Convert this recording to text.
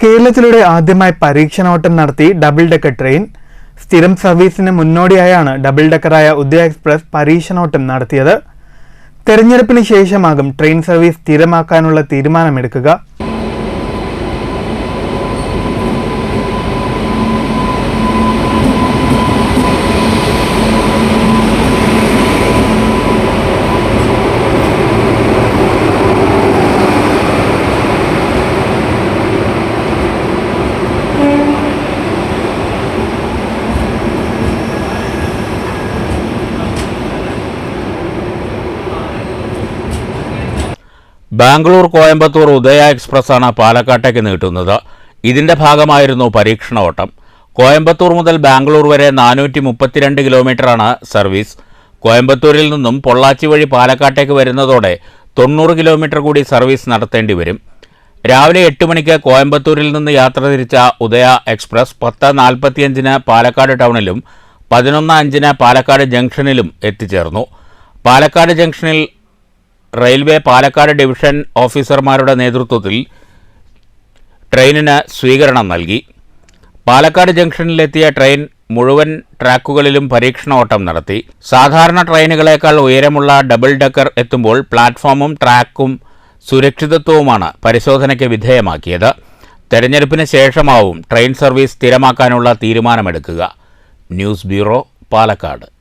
കേരളത്തിലൂടെ ആദ്യമായി പരീക്ഷണോട്ടം നടത്തി double decker train സ്ഥിരം സർവീസിന് മുന്നോടിയായാണ് ഡബിൾ ഡെക്കറായ ഉദയ എക്സ്പ്രസ് പരീക്ഷണോട്ടം നടത്തിയത്. തെരഞ്ഞെടുപ്പിന് ശേഷമാകും ട്രെയിൻ സർവീസ് സ്ഥിരമാക്കാനുള്ള തീരുമാനമെടുക്കുക. ബാംഗ്ലൂർ കോയമ്പത്തൂർ ഉദയ എക്സ്പ്രസ്സാണ് പാലക്കാട്ടേക്ക് നീട്ടുന്നത്. ഇതിന്റെ ഭാഗമായിരുന്നു പരീക്ഷണ ഓട്ടം കോയമ്പത്തൂർ മുതൽ ബാംഗ്ലൂർ വരെ നാനൂറ്റി മുപ്പത്തിരണ്ട് കിലോമീറ്ററാണ് സർവീസ്. കോയമ്പത്തൂരിൽ നിന്നും പൊള്ളാച്ചി വഴി പാലക്കാട്ടേക്ക് വരുന്നതോടെ തൊണ്ണൂറ് കിലോമീറ്റർ കൂടി സർവീസ് നടത്തേണ്ടി വരും. രാവിലെ എട്ട് മണിക്ക് കോയമ്പത്തൂരിൽ നിന്ന് യാത്ര തിരിച്ച ഉദയ എക്സ്പ്രസ് പത്ത് നാൽപ്പത്തിയഞ്ചിന് പാലക്കാട് ടൗണിലും പതിനൊന്ന് അഞ്ചിന് പാലക്കാട് ജംഗ്ഷനിലും എത്തിച്ചേർന്നു. പാലക്കാട് ജംഗ്ഷനിൽ റെയിൽവേ പാലക്കാട് ഡിവിഷൻ ഓഫീസർമാരുടെ നേതൃത്വത്തിൽ ട്രെയിനിന് സ്വീകരണം നൽകി. പാലക്കാട് ജംഗ്ഷനിലെത്തിയ ട്രെയിൻ മുഴുവൻ ട്രാക്കുകളിലും പരീക്ഷണ ഓട്ടം നടത്തി. സാധാരണ ട്രെയിനുകളേക്കാൾ ഉയരമുള്ള ഡബിൾ ഡക്കർ എത്തുമ്പോൾ പ്ലാറ്റ്ഫോമും ട്രാക്കും സുരക്ഷിതത്വവുമാണ് പരിശോധനയ്ക്ക് വിധേയമാക്കിയത്. തെരഞ്ഞെടുപ്പിന് ശേഷമാവും ട്രെയിൻ സർവീസ് സ്ഥിരമാക്കാനുള്ള തീരുമാനമെടുക്കുക. News bureau Palakkad.